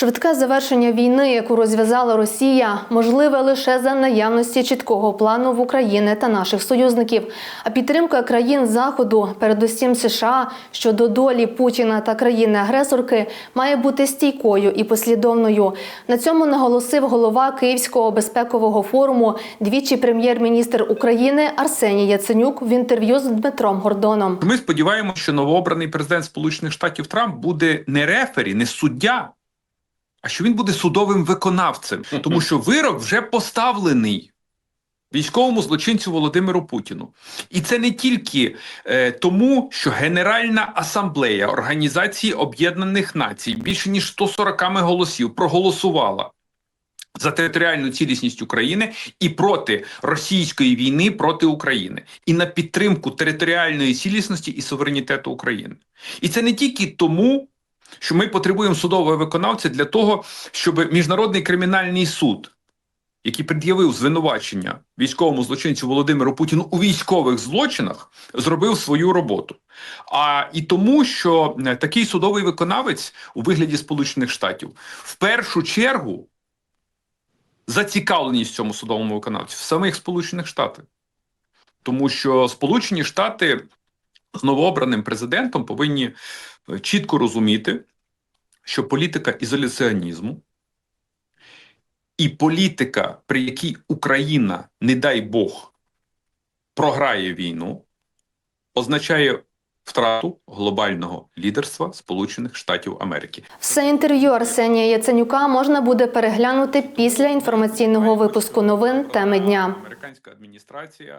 Швидке завершення війни, яку розв'язала Росія, можливе лише за наявності чіткого плану в Україні та наших союзників. А підтримка країн Заходу, передусім США, щодо долі Путіна та країни-агресорки, має бути стійкою і послідовною. На цьому наголосив голова Київського безпекового форуму, двічі прем'єр-міністр України Арсеній Яценюк в інтерв'ю з Дмитром Гордоном. Ми сподіваємося, що новообраний президент Сполучених Штатів Трамп буде не рефері, не суддя, а що він буде судовим виконавцем, тому що вирок вже поставлений військовому злочинцю Володимиру Путіну. І це не тільки е, тому, що Генеральна асамблея Організації Об'єднаних Націй більше ніж 140 голосів проголосувала. За територіальну цілісність України і проти російської війни проти України, і на підтримку територіальної цілісності і суверенітету України. І це не тільки тому, що ми потребуємо судового виконавця для того, щоб міжнародний кримінальний суд, який пред'явив звинувачення військовому злочинцю Володимиру Путіну у військових злочинах, зробив свою роботу. А і тому, що е, такий судовий виконавець у вигляді Сполучених Штатів в першу чергу зацікавленість в цьому судовому виконавці в самих Сполучених Штатах. Тому що Сполучені Штати з новообраним президентом повинні е, чітко розуміти, що політика ізоляціонізму і політика, при якій Україна, не дай Бог, програє війну, означає втрату глобального лідерства Сполучених Штатів Америки. Все інтерв'ю Арсенія Яценюка можна буде переглянути після інформаційного випуску новин теми дня. Американська адміністрація